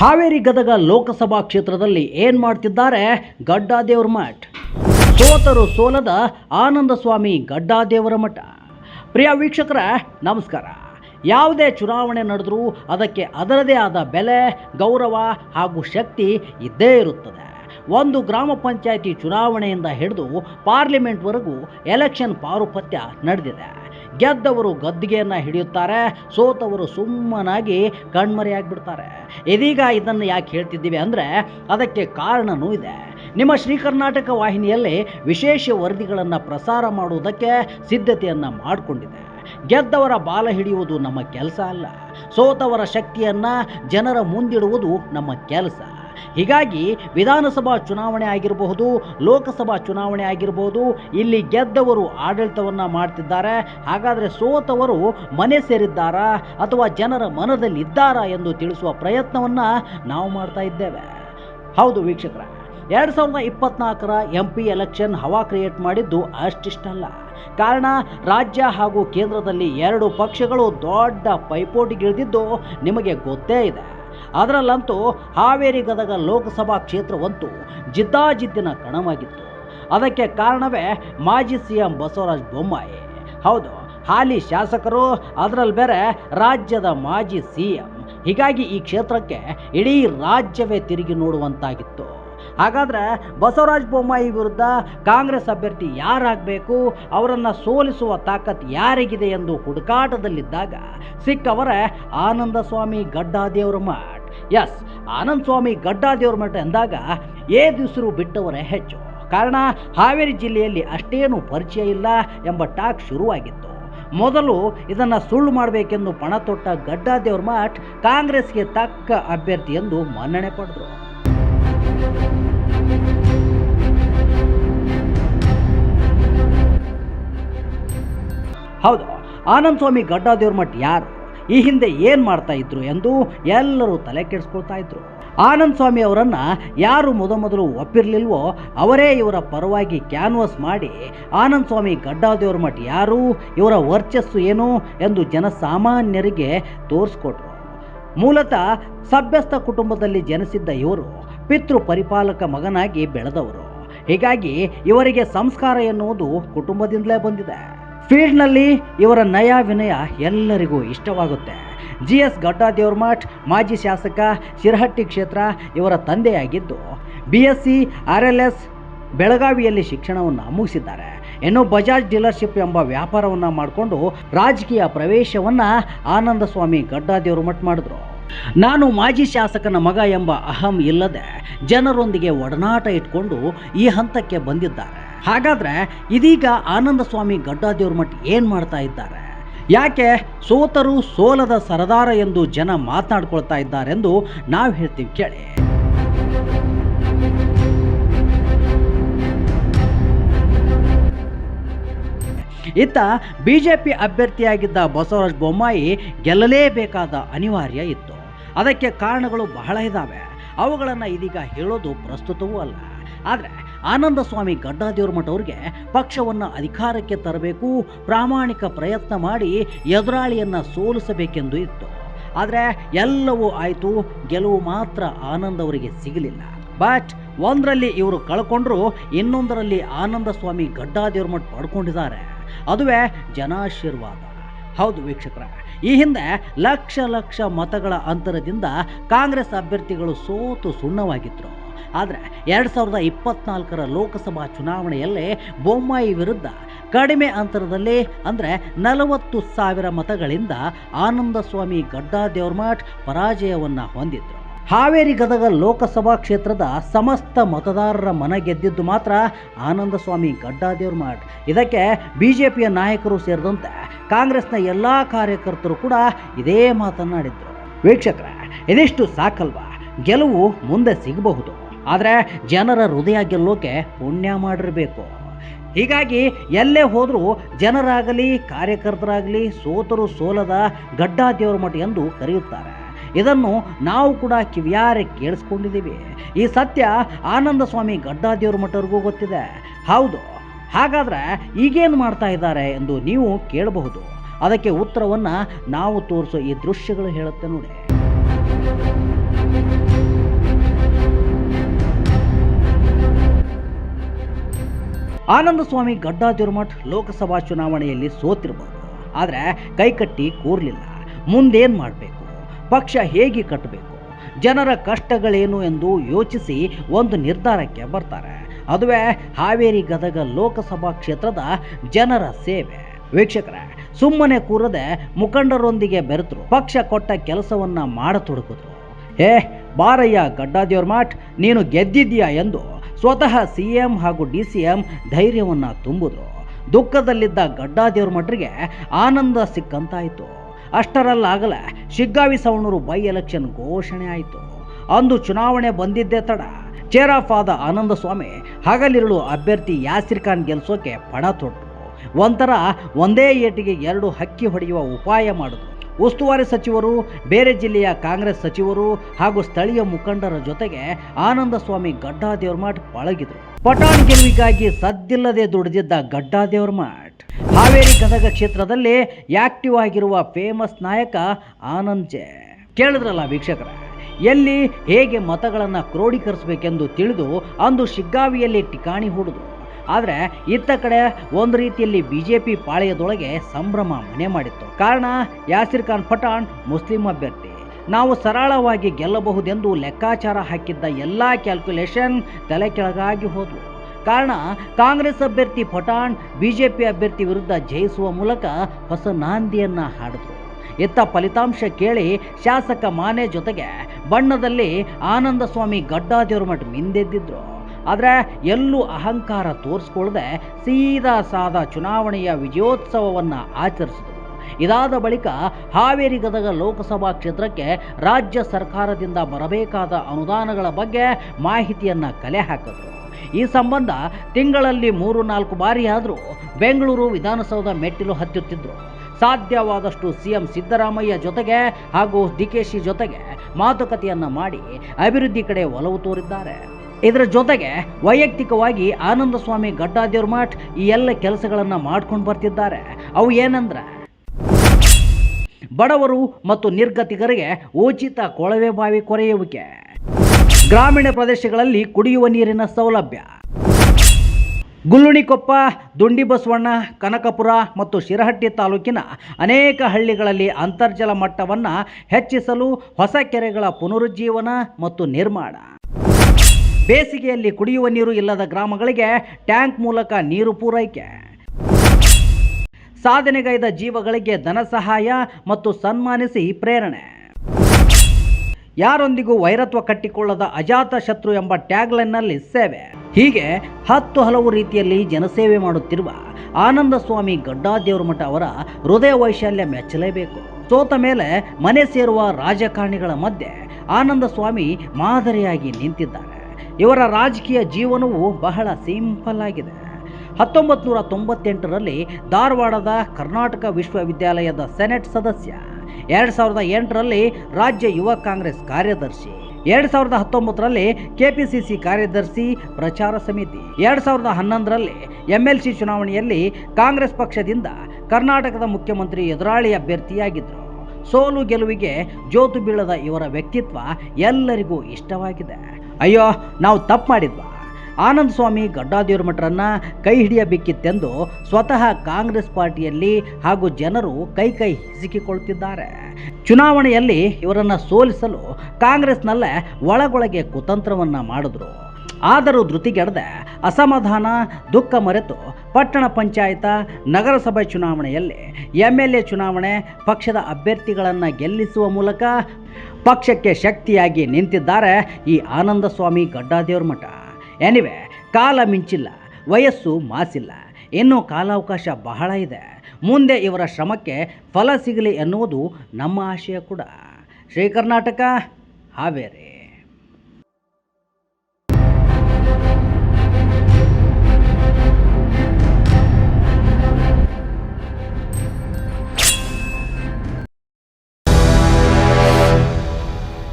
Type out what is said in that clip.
ಹಾವೇರಿ ಗದಗ ಲೋಕಸಭಾ ಕ್ಷೇತ್ರದಲ್ಲಿ ಏನ್ ಮಾಡ್ತಿದ್ದಾರೆ? ಗಡ್ಡಾದೇವರ ಮಠ. ಸೋತರು ಸೋಲದ ಆನಂದ ಸ್ವಾಮಿ ಗಡ್ಡಾದೇವರ ಮಠ. ಪ್ರಿಯ ವೀಕ್ಷಕರ, ನಮಸ್ಕಾರ. ಯಾವುದೇ ಚುನಾವಣೆ ನಡೆದರೂ ಅದಕ್ಕೆ ಅದರದೇ ಆದ ಬೆಲೆ, ಗೌರವ ಹಾಗೂ ಶಕ್ತಿ ಇದ್ದೇ ಇರುತ್ತದೆ. ಒಂದು ಗ್ರಾಮ ಪಂಚಾಯಿತಿ ಚುನಾವಣೆಯಿಂದ ಹಿಡಿದು ಪಾರ್ಲಿಮೆಂಟ್ವರೆಗೂ ಎಲೆಕ್ಷನ್ ಪಾರುಪತ್ಯ ನಡೆದಿದೆ. ಗೆದ್ದವರು ಗದ್ದಿಗೆಯನ್ನು ಹಿಡಿಯುತ್ತಾರೆ, ಸೋತವರು ಸುಮ್ಮನಾಗಿ ಕಣ್ಮರೆಯಾಗಿಬಿಡ್ತಾರೆ. ಇದೀಗ ಇದನ್ನು ಯಾಕೆ ಹೇಳ್ತಿದ್ದೀವಿ ಅಂದರೆ, ಅದಕ್ಕೆ ಕಾರಣನೂ ಇದೆ. ನಿಮ್ಮ ಶ್ರೀ ಕರ್ನಾಟಕ ವಾಹಿನಿಯಲ್ಲಿ ವಿಶೇಷ ವರದಿಗಳನ್ನು ಪ್ರಸಾರ ಮಾಡುವುದಕ್ಕೆ ಸಿದ್ಧತೆಯನ್ನು ಮಾಡಿಕೊಂಡಿದೆ. ಗೆದ್ದವರ ಬಾಲ ಹಿಡಿಯುವುದು ನಮ್ಮ ಕೆಲಸ ಅಲ್ಲ. ಸೋತವರ ಶಕ್ತಿಯನ್ನು ಜನರ ಮುಂದಿಡುವುದು ನಮ್ಮ ಕೆಲಸ. ಹೀಗಾಗಿ ವಿಧಾನಸಭಾ ಚುನಾವಣೆ ಆಗಿರಬಹುದು, ಲೋಕಸಭಾ ಚುನಾವಣೆ ಆಗಿರಬಹುದು, ಇಲ್ಲಿ ಗೆದ್ದವರು ಆಡಳಿತವನ್ನು ಮಾಡ್ತಿದ್ದಾರೆ, ಹಾಗಾದರೆ ಸೋತವರು ಮನೆ ಸೇರಿದ್ದಾರಾ ಅಥವಾ ಜನರ ಮನದಲ್ಲಿ ಇದ್ದಾರಾ ಎಂದು ತಿಳಿಸುವ ಪ್ರಯತ್ನವನ್ನು ನಾವು ಮಾಡ್ತಾ ಇದ್ದೇವೆ. ಹೌದು ವೀಕ್ಷಕರ, ಎರಡು ಸಾವಿರದ ಇಪ್ಪತ್ನಾಲ್ಕರ ಎಂ ಪಿ ಎಲೆಕ್ಷನ್ ಹವಾ ಕ್ರಿಯೇಟ್ ಮಾಡಿದ್ದು ಅಷ್ಟಿಷ್ಟಲ್ಲ. ಕಾರಣ, ರಾಜ್ಯ ಹಾಗೂ ಕೇಂದ್ರದಲ್ಲಿ ಎರಡು ಪಕ್ಷಗಳು ದೊಡ್ಡ ಪೈಪೋಟಿಗಿಳಿದಿದ್ದು ನಿಮಗೆ ಗೊತ್ತೇ ಇದೆ. ಅದರಲ್ಲಂತೂ ಹಾವೇರಿ ಗದಗ ಲೋಕಸಭಾ ಕ್ಷೇತ್ರವಂತೂ ಜಿದ್ದಾಜಿದ್ದಿನ ಕಣವಾಗಿತ್ತು. ಅದಕ್ಕೆ ಕಾರಣವೇ ಮಾಜಿ ಸಿ ಎಂ ಬಸವರಾಜ ಬೊಮ್ಮಾಯಿ. ಹೌದು, ಹಾಲಿ ಶಾಸಕರು ಅದರಲ್ಲಿ ಬೇರೆ ರಾಜ್ಯದ ಮಾಜಿ ಸಿ ಎಂ ಹೀಗಾಗಿ ಈ ಕ್ಷೇತ್ರಕ್ಕೆ ಇಡೀ ರಾಜ್ಯವೇ ತಿರುಗಿ ನೋಡುವಂತಾಗಿತ್ತು. ಹಾಗಾದ್ರೆ ಬಸವರಾಜ ಬೊಮ್ಮಾಯಿ ವಿರುದ್ಧ ಕಾಂಗ್ರೆಸ್ ಅಭ್ಯರ್ಥಿ ಯಾರಾಗಬೇಕು? ಅವರನ್ನು ಸೋಲಿಸುವ ತಾಕತ್ ಯಾರಿಗಿದೆ ಎಂದು ಹುಡುಕಾಟದಲ್ಲಿದ್ದಾಗ ಸಿಕ್ಕವರೇ ಆನಂದ ಸ್ವಾಮಿ ಗಡ್ಡಾದೇವರ ಮಠ ಎಸ್ ಆನಂದ ಸ್ವಾಮಿ ಗಡ್ಡಾದೇವ್ರ ಮಠ ಎಂದಾಗ ಏ ದಿವಸರು ಬಿಟ್ಟವರೇ ಹೆಚ್ಚು. ಕಾರಣ ಹಾವೇರಿ ಜಿಲ್ಲೆಯಲ್ಲಿ ಅಷ್ಟೇನು ಪರಿಚಯ ಇಲ್ಲ ಎಂಬ ಟಾಕ್ ಶುರುವಾಗಿತ್ತು. ಮೊದಲು ಇದನ್ನು ಸುಳ್ಳು ಮಾಡಬೇಕೆಂದು ಪಣ ತೊಟ್ಟ ಗಡ್ಡಾದೇವ್ರ ಮಠ್ ಕಾಂಗ್ರೆಸ್ಗೆ ತಕ್ಕ ಅಭ್ಯರ್ಥಿ ಎಂದು ಮನ್ನಣೆ ಪಡೆದರು. ಹೌದು ಆನಂದ ಸ್ವಾಮಿ ಗಡ್ಡಾದೇವ್ರ ಮಠ ಯಾರು? ಈ ಹಿಂದೆ ಏನು ಮಾಡ್ತಾ ಇದ್ರು ಎಂದು ಎಲ್ಲರೂ ತಲೆ ಕೆಡಿಸ್ಕೊಳ್ತಾ ಇದ್ರು. ಆನಂದ್ ಸ್ವಾಮಿ ಅವರನ್ನು ಯಾರು ಮೊದಮೊದಲು ಒಪ್ಪಿರಲಿಲ್ವೋ ಅವರೇ ಇವರ ಪರವಾಗಿ ಕ್ಯಾನ್ವಸ್ ಮಾಡಿ ಆನಂದ್ ಸ್ವಾಮಿ ಗಡ್ಡಾದೇವ್ರ ಮಠ ಯಾರು, ಇವರ ವರ್ಚಸ್ಸು ಏನು ಎಂದು ಜನಸಾಮಾನ್ಯರಿಗೆ ತೋರಿಸ್ಕೊಟ್ರು. ಮೂಲತಃ ಸಭ್ಯಸ್ಥ ಕುಟುಂಬದಲ್ಲಿ ಜನಿಸಿದ್ದ ಇವರು ಪಿತೃ ಪರಿಪಾಲಕ ಮಗನಾಗಿ ಬೆಳೆದವರು. ಹೀಗಾಗಿ ಇವರಿಗೆ ಸಂಸ್ಕಾರ ಎನ್ನುವುದು ಕುಟುಂಬದಿಂದಲೇ ಬಂದಿದೆ. ಫೀಲ್ಡ್ನಲ್ಲಿ ಇವರ ನಯ ವಿನಯ ಎಲ್ಲರಿಗೂ ಇಷ್ಟವಾಗುತ್ತೆ. ಜಿ ಎಸ್ ಗಡ್ಡಾದೇವ್ರ ಮಠ್, ಮಾಜಿ ಶಾಸಕ ಶಿರಹಟ್ಟಿ ಕ್ಷೇತ್ರ ಇವರ ತಂದೆಯಾಗಿದ್ದು B S C R L S ಬೆಳಗಾವಿಯಲ್ಲಿ ಶಿಕ್ಷಣವನ್ನು ಮುಗಿಸಿದ್ದಾರೆ. ಇನ್ನು ಬಜಾಜ್ ಡೀಲರ್ಶಿಪ್ ಎಂಬ ವ್ಯಾಪಾರವನ್ನು ಮಾಡಿಕೊಂಡು ರಾಜಕೀಯ ಪ್ರವೇಶವನ್ನು ಆನಂದ ಸ್ವಾಮಿ ಗಡ್ಡಾದೇವರು ಮಠ್ ಮಾಡಿದ್ರು. ನಾನು ಮಾಜಿ ಶಾಸಕನ ಮಗ ಎಂಬ ಅಹಂ ಇಲ್ಲದೆ ಜನರೊಂದಿಗೆ ಒಡನಾಟ ಇಟ್ಕೊಂಡು ಈ ಹಂತಕ್ಕೆ ಬಂದಿದ್ದಾರೆ. ಹಾಗಾದ್ರೆ ಇದೀಗ ಆನಂದ ಸ್ವಾಮಿ ಗಡ್ಡಾದೇವ್ರ ಮಠ ಏನು ಮಾಡ್ತಾ ಇದ್ದಾರೆ? ಯಾಕೆ ಸೋತರು ಸೋಲದ ಸರದಾರ ಎಂದು ಜನ ಮಾತನಾಡ್ಕೊಳ್ತಾ ಇದ್ದಾರೆಂದು ನಾವು ಹೇಳ್ತೀವಿ ಕೇಳಿ. ಇತ್ತ ಪಿ ಅಭ್ಯರ್ಥಿಯಾಗಿದ್ದ ಬಸವರಾಜ ಬೊಮ್ಮಾಯಿ ಗೆಲ್ಲಲೇಬೇಕಾದ ಅನಿವಾರ್ಯ ಇತ್ತು. ಅದಕ್ಕೆ ಕಾರಣಗಳು ಬಹಳ ಇದ್ದಾವೆ ಅವುಗಳನ್ನು ಇದೀಗ ಹೇಳೋದು ಪ್ರಸ್ತುತವೂ ಅಲ್ಲ. ಆದರೆ ಆನಂದ ಸ್ವಾಮಿ ಗಡ್ಡಾದೇವ್ರ ಮಠ ಅವ್ರಿಗೆ ಪಕ್ಷವನ್ನು ಅಧಿಕಾರಕ್ಕೆ ತರಬೇಕು, ಪ್ರಾಮಾಣಿಕ ಪ್ರಯತ್ನ ಮಾಡಿ ಎದುರಾಳಿಯನ್ನು ಸೋಲಿಸಬೇಕೆಂದು ಇತ್ತು. ಆದರೆ ಎಲ್ಲವೂ ಆಯಿತು, ಗೆಲುವು ಮಾತ್ರ ಆನಂದ್ ಅವರಿಗೆ ಸಿಗಲಿಲ್ಲ. ಬಟ್ ಒಂದರಲ್ಲಿ ಇವರು ಕಳ್ಕೊಂಡ್ರು, ಇನ್ನೊಂದರಲ್ಲಿ ಆನಂದ ಸ್ವಾಮಿ ಗಡ್ಡಾದೇವ್ರ ಮಠ ಪಡ್ಕೊಂಡಿದ್ದಾರೆ. ಅದುವೇ ಜನಾಶೀರ್ವಾದ. ಹೌದು ವೀಕ್ಷಕರ, ಈ ಹಿಂದೆ ಲಕ್ಷ ಲಕ್ಷ ಮತಗಳ ಅಂತರದಿಂದ ಕಾಂಗ್ರೆಸ್ ಅಭ್ಯರ್ಥಿಗಳು ಸೋತು ಸುಣ್ಣವಾಗಿದ್ದರು ಆದರೆ ಎರಡು ಸಾವಿರದ ಇಪ್ಪತ್ನಾಲ್ಕರ ಲೋಕಸಭಾ ಚುನಾವಣೆಯಲ್ಲೇ ಬೊಮ್ಮಾಯಿ ವಿರುದ್ಧ ಕಡಿಮೆ ಅಂತರದಲ್ಲಿ ಅಂದರೆ ನಲವತ್ತು ಸಾವಿರ ಮತಗಳಿಂದ ಆನಂದಸ್ವಾಮಿ ಗಡ್ಡಾದೇವ್ರ ಮಠ್ ಪರಾಜಯವನ್ನು ಹೊಂದಿದ್ರು. ಹಾವೇರಿ ಗದಗ ಲೋಕಸಭಾ ಕ್ಷೇತ್ರದ ಸಮಸ್ತ ಮತದಾರರ ಮನ ಗೆದ್ದಿದ್ದು ಮಾತ್ರ ಆನಂದಸ್ವಾಮಿ ಗಡ್ಡಾದೇವ್ರ ಬಿ ಇದಕ್ಕೆ ಪಿಯ ನಾಯಕರು ಸೇರಿದಂತೆ ಕಾಂಗ್ರೆಸ್ನ ಎಲ್ಲ ಕಾರ್ಯಕರ್ತರು ಕೂಡ ಇದೇ ಮಾತನ್ನಾಡಿದ್ರು. ವೀಕ್ಷಕರ, ಇದಿಷ್ಟು ಸಾಕಲ್ವಾ? ಗೆಲುವು ಮುಂದೆ ಸಿಗಬಹುದು. ಆದರೆ ಜನರ ಹೃದಯ ಗೆಲ್ಲೋಕೆ ಪುಣ್ಯ ಮಾಡಿರಬೇಕು. ಹೀಗಾಗಿ ಎಲ್ಲೇ ಹೋದರೂ ಜನರಾಗಲಿ, ಕಾರ್ಯಕರ್ತರಾಗಲಿ, ಸೋತರು ಸೋಲದ ಗಡ್ಡಾದೇವ್ರ ಮಠ ಎಂದು ಕರೆಯುತ್ತಾರೆ. ಇದನ್ನು ನಾವು ಕೂಡ ಕಿವಿಯಾರೆ ಕೇಳಿಸ್ಕೊಂಡಿದ್ದೀವಿ. ಈ ಸತ್ಯ ಆನಂದ ಸ್ವಾಮಿ ಗಡ್ಡಾದೇವ್ರ ಮಠವರೆಗೂ ಗೊತ್ತಿದೆ. ಹೌದು, ಹಾಗಾದ್ರೆ ಈಗೇನು ಮಾಡ್ತಾ ಇದ್ದಾರೆ ಎಂದು ನೀವು ಕೇಳಬಹುದು. ಅದಕ್ಕೆ ಉತ್ತರವನ್ನು ನಾವು ತೋರಿಸೋ ಈ ದೃಶ್ಯಗಳು ಹೇಳುತ್ತೆ ನೋಡಿ. ಆನಂದ ಸ್ವಾಮಿ ಗಡ್ಡಾದಿರ್ಮಠ್ ಲೋಕಸಭಾ ಚುನಾವಣೆಯಲ್ಲಿ ಸೋತಿರ್ಬೋದು. ಆದರೆ ಕೈಕಟ್ಟಿ ಕೂರಲಿಲ್ಲ. ಮುಂದೇನು ಮಾಡಬೇಕು? ಪಕ್ಷ ಹೇಗೆ ಕಟ್ಟಬೇಕು ಜನರ ಕಷ್ಟಗಳೇನು ಎಂದು ಯೋಚಿಸಿ ಒಂದು ನಿರ್ಧಾರಕ್ಕೆ ಬರ್ತಾರೆ. ಅದುವೇ ಹಾವೇರಿ ಗದಗ ಲೋಕಸಭಾ ಕ್ಷೇತ್ರದ ಜನರ ಸೇವೆ. ವೀಕ್ಷಕರ, ಸುಮ್ಮನೆ ಕೂರದೆ ಮುಖಂಡರೊಂದಿಗೆ ಬೆರೆತರು. ಪಕ್ಷ ಕೊಟ್ಟ ಕೆಲಸವನ್ನ ಮಾಡತೊಡಗಿದ್ರು. ಏ ಬಾರಯ್ಯ ಗಡ್ಡಾದೇವ್ರ ಮಾಟ್, ನೀನು ಗೆದ್ದಿದ್ದೀಯಾ ಎಂದು ಸ್ವತಃ ಸಿ ಎಂ ಹಾಗೂ ಡಿ ಸಿ ಎಂ ಧೈರ್ಯವನ್ನು ತುಂಬಿದ್ರು. ದುಃಖದಲ್ಲಿದ್ದ ಗಡ್ಡಾದೇವ್ರ ಮಟ್ರಿಗೆ ಆನಂದ ಸಿಕ್ಕಂತಾಯಿತು. ಅಷ್ಟರಲ್ಲಾಗಲೇ ಶಿಗ್ಗಾವಿ ಸವಣೂರು ಬೈ ಎಲೆಕ್ಷನ್ ಘೋಷಣೆ ಆಯಿತು. ಅಂದು ಚುನಾವಣೆ ಬಂದಿದ್ದೇ ತಡ ಚೇರಾಫ್ ಆದ ಆನಂದ ಸ್ವಾಮಿ ಹಗಲಿರುಳು ಅಭ್ಯರ್ಥಿ ಯಾಸಿರ್ ಖಾನ್ ಗೆಲ್ಸೋಕೆ ಪಣ ತೊಟ್ಟರು ಒಂಥರ ಒಂದೇ ಏಟಿಗೆ ಎರಡು ಹಕ್ಕಿ ಹೊಡೆಯುವ ಉಪಾಯ ಮಾಡಿದ್ರು. ಉಸ್ತುವಾರಿ ಸಚಿವರು, ಬೇರೆ ಜಿಲ್ಲೆಯ ಕಾಂಗ್ರೆಸ್ ಸಚಿವರು ಹಾಗೂ ಸ್ಥಳೀಯ ಮುಖಂಡರ ಜೊತೆಗೆ ಆನಂದ ಸ್ವಾಮಿ ಗಡ್ಡಾದೇವ್ರ ಮಠ್ ಪಳಗಿದ್ರು. ಪಟಾಣ್ ಗೆಲುವಿಗಾಗಿ ಸದ್ದಿಲ್ಲದೆ ದುಡಿದಿದ್ದ ಮಠ್ ಹಾವೇರಿ ಗದಗ ಕ್ಷೇತ್ರದಲ್ಲಿ ಆಕ್ಟಿವ್ ಆಗಿರುವ ಫೇಮಸ್ ನಾಯಕ ಆನಂದ್ ಜೆ. ಕೇಳಿದ್ರಲ್ಲ ವೀಕ್ಷಕರ, ಎಲ್ಲಿ ಹೇಗೆ ಮತಗಳನ್ನು ಕ್ರೋಢೀಕರಿಸಬೇಕೆಂದು ತಿಳಿದು ಅಂದು ಶಿಗ್ಗಾವಿಯಲ್ಲಿ ಠಿಕಾಣಿ ಹೂಡಿದ್ರು ಆದರೆ ಇತ್ತ ಕಡೆ ಒಂದು ರೀತಿಯಲ್ಲಿ ಬಿಜೆಪಿ ಪಾಳೆಯದೊಳಗೆ ಸಂಭ್ರಮ ಮನೆ ಮಾಡಿತ್ತು. ಕಾರಣ ಯಾಸಿರ್ ಖಾನ್ ಪಠಾಣ್ ಮುಸ್ಲಿಂ ಅಭ್ಯರ್ಥಿ. ನಾವು ಸರಳವಾಗಿ ಗೆಲ್ಲಬಹುದೆಂದು ಲೆಕ್ಕಾಚಾರ ಹಾಕಿದ್ದ ಎಲ್ಲ ಕ್ಯಾಲ್ಕುಲೇಷನ್ ತಲೆ ಕೆಳಗಾಗಿ ಹೋದ್ವು. ಕಾರಣ ಕಾಂಗ್ರೆಸ್ ಅಭ್ಯರ್ಥಿ ಪಠಾಣ್ ಬಿಜೆಪಿ ಅಭ್ಯರ್ಥಿ ವಿರುದ್ಧ ಜಯಿಸುವ ಮೂಲಕ ಹೊಸ ನಾಂದಿಯನ್ನ ಹಾಡಿದ್ರು. ಇತ್ತ ಫಲಿತಾಂಶ ಕೇಳಿ ಶಾಸಕ ಮಾನೆ ಜೊತೆಗೆ ಬಣ್ಣದಲ್ಲಿ ಆನಂದ ಸ್ವಾಮಿ ಗಡ್ಡಾದೇವ್ರ ಮಠ ಮಿಂದೆದ್ದಿದ್ರು. ಆದರೆ ಎಲ್ಲೂ ಅಹಂಕಾರ ತೋರಿಸ್ಕೊಳ್ಳದೆ ಸೀದಾ ಸಾದ ಚುನಾವಣೆಯ ವಿಜಯೋತ್ಸವವನ್ನು ಆಚರಿಸಿದರು. ಇದಾದ ಬಳಿಕ ಹಾವೇರಿ ಗದಗ ಲೋಕಸಭಾ ಕ್ಷೇತ್ರಕ್ಕೆ ರಾಜ್ಯ ಸರ್ಕಾರದಿಂದ ಬರಬೇಕಾದ ಅನುದಾನಗಳ ಬಗ್ಗೆ ಮಾಹಿತಿಯನ್ನು ಕಲೆ ಹಾಕಿದರು. ಈ ಸಂಬಂಧ ತಿಂಗಳಲ್ಲಿ ಮೂರು ನಾಲ್ಕು ಬಾರಿ ಆದರೂ ಬೆಂಗಳೂರು ವಿಧಾನಸೌಧ ಮೆಟ್ಟಿಲು ಹತ್ತುತ್ತಿದ್ದರು ಸಾಧ್ಯವಾದಷ್ಟು ಸಿಎಂ ಸಿದ್ದರಾಮಯ್ಯ ಜೊತೆಗೆ ಹಾಗೂ ಡಿ ಜೊತೆಗೆ ಮಾತುಕತೆಯನ್ನು ಮಾಡಿ ಅಭಿವೃದ್ಧಿ ಕಡೆ ಒಲವು ತೋರಿದ್ದಾರೆ. ಇದರ ಜೊತೆಗೆ ವೈಯಕ್ತಿಕವಾಗಿ ಆನಂದ ಸ್ವಾಮಿ ಗಡ್ಡಾದೇವ್ರ ಮಠ್ ಈ ಎಲ್ಲ ಕೆಲಸಗಳನ್ನು ಮಾಡ್ಕೊಂಡು ಬರ್ತಿದ್ದಾರೆ. ಅವು ಏನಂದ್ರೆ, ಬಡವರು ಮತ್ತು ನಿರ್ಗತಿಕರಿಗೆ ಉಚಿತ ಕೊಳವೆ ಬಾವಿ ಕೊರೆಯುವಿಕೆ, ಗ್ರಾಮೀಣ ಪ್ರದೇಶಗಳಲ್ಲಿ ಕುಡಿಯುವ ನೀರಿನ ಸೌಲಭ್ಯ, ಗುಲ್ಲುಣಿಕೊಪ್ಪ ದುಂಡಿ ಬಸವಣ್ಣ ಕನಕಪುರ ಮತ್ತು ಶಿರಹಟ್ಟಿ ತಾಲೂಕಿನ ಅನೇಕ ಹಳ್ಳಿಗಳಲ್ಲಿ ಅಂತರ್ಜಲ ಮಟ್ಟವನ್ನು ಹೆಚ್ಚಿಸಲು ಹೊಸ ಕೆರೆಗಳ ಪುನರುಜ್ಜೀವನ ಮತ್ತು ನಿರ್ಮಾಣ. ಬೇಸಿಗೆಯಲ್ಲಿ ಕುಡಿಯುವ ನೀರು ಇಲ್ಲದ ಗ್ರಾಮಗಳಿಗೆ ಟ್ಯಾಂಕ್ ಮೂಲಕ ನೀರು ಪೂರೈಕೆ. ಸಾಧನೆಗೈದ ಜೀವಗಳಿಗೆ ಧನ ಸಹಾಯ ಮತ್ತು ಸನ್ಮಾನಿಸಿ ಪ್ರೇರಣೆ. ಯಾರೊಂದಿಗೂ ವೈರತ್ವ ಕಟ್ಟಿಕೊಳ್ಳದ ಅಜಾತ ಶತ್ರು ಎಂಬ ಟ್ಯಾಗ್ಲೈನ್ನಲ್ಲಿ ಸೇವೆ. ಹೀಗೆ ಹತ್ತು ಹಲವು ರೀತಿಯಲ್ಲಿ ಜನಸೇವೆ ಮಾಡುತ್ತಿರುವ ಆನಂದ ಸ್ವಾಮಿ ಅವರ ಹೃದಯ ವೈಶಾಲ್ಯ ಮೆಚ್ಚಲೇಬೇಕು. ಸೋತ ಮೇಲೆ ಮನೆ ಸೇರುವ ರಾಜಕಾರಣಿಗಳ ಮಧ್ಯೆ ಆನಂದ ಸ್ವಾಮಿ ಮಾದರಿಯಾಗಿ ನಿಂತಿದ್ದಾರೆ. ಇವರ ರಾಜಕೀಯ ಜೀವನವು ಬಹಳ ಸಿಂಪಲ್ ಆಗಿದೆ. ಹತ್ತೊಂಬತ್ತು ನೂರ ತೊಂಬತ್ತೆಂಟರಲ್ಲಿ ಧಾರವಾಡದ ಕರ್ನಾಟಕ ವಿಶ್ವವಿದ್ಯಾಲಯದ ಸೆನೆಟ್ ಸದಸ್ಯ, ಎರಡು ಸಾವಿರದ ಎಂಟರಲ್ಲಿ ರಾಜ್ಯ ಯುವ ಕಾಂಗ್ರೆಸ್ ಕಾರ್ಯದರ್ಶಿ, ಎರಡು ಸಾವಿರದ ಹತ್ತೊಂಬತ್ತರಲ್ಲಿ ಕೆಪಿಸಿಸಿ ಕಾರ್ಯದರ್ಶಿ ಪ್ರಚಾರ ಸಮಿತಿ, ಎರಡು ಸಾವಿರದ ಹನ್ನೊಂದರಲ್ಲಿ ಎಂಎಲ್ಸಿ ಚುನಾವಣೆಯಲ್ಲಿ ಕಾಂಗ್ರೆಸ್ ಪಕ್ಷದಿಂದ ಕರ್ನಾಟಕದ ಮುಖ್ಯಮಂತ್ರಿ ಎದುರಾಳಿ ಅಭ್ಯರ್ಥಿಯಾಗಿದ್ದರು. ಸೋಲು ಗೆಲುವಿಗೆ ಜೋತು ಬೀಳದ ಇವರ ವ್ಯಕ್ತಿತ್ವ ಎಲ್ಲರಿಗೂ ಇಷ್ಟವಾಗಿದೆ. ಅಯ್ಯೋ, ನಾವು ತಪ್ಪು ಮಾಡಿದ್ವಾ? ಆನಂದ ಸ್ವಾಮಿ ಗಡ್ಡಾದೇವ್ರ ಮಠರನ್ನ ಕೈ ಹಿಡಿಯಬೇಕಿತ್ತೆಂದು ಸ್ವತಃ ಕಾಂಗ್ರೆಸ್ ಪಾರ್ಟಿಯಲ್ಲಿ ಹಾಗೂ ಜನರು ಕೈ ಕೈ ಹಿಸುಕಿಕೊಳ್ತಿದ್ದಾರೆ. ಚುನಾವಣೆಯಲ್ಲಿ ಇವರನ್ನು ಸೋಲಿಸಲು ಕಾಂಗ್ರೆಸ್ನಲ್ಲೇ ಒಳಗೊಳಗೆ ಕುತಂತ್ರವನ್ನು ಮಾಡಿದ್ರು. ಆದರೂ ಧೃತಿಗೆಡದೆ ಅಸಮಾಧಾನ, ದುಃಖ ಮರೆತು ಪಟ್ಟಣ ಪಂಚಾಯತ, ನಗರಸಭೆ ಚುನಾವಣೆಯಲ್ಲಿ ಎಂ ಎಲ್ ಎ ಚುನಾವಣೆ ಪಕ್ಷದ ಅಭ್ಯರ್ಥಿಗಳನ್ನು ಗೆಲ್ಲಿಸುವ ಮೂಲಕ ಪಕ್ಷಕ್ಕೆ ಶಕ್ತಿಯಾಗಿ ನಿಂತಿದ್ದಾರೆ ಈ ಆನಂದ ಸ್ವಾಮಿ ಗಡ್ಡಾದೇವ್ರ ಮಠ. ಎನಿವೆ ಕಾಲ ಮಿಂಚಿಲ್ಲ, ವಯಸ್ಸು ಮಾಸಿಲ್ಲ. ಇನ್ನೂ ಕಾಲಾವಕಾಶ ಬಹಳ ಇದೆ. ಮುಂದೆ ಇವರ ಶ್ರಮಕ್ಕೆ ಫಲ ಸಿಗಲಿ ಎನ್ನುವುದು ನಮ್ಮ ಆಶಯ ಕೂಡ. ಶ್ರೀ ಕರ್ನಾಟಕ ಹಾವೇರಿ.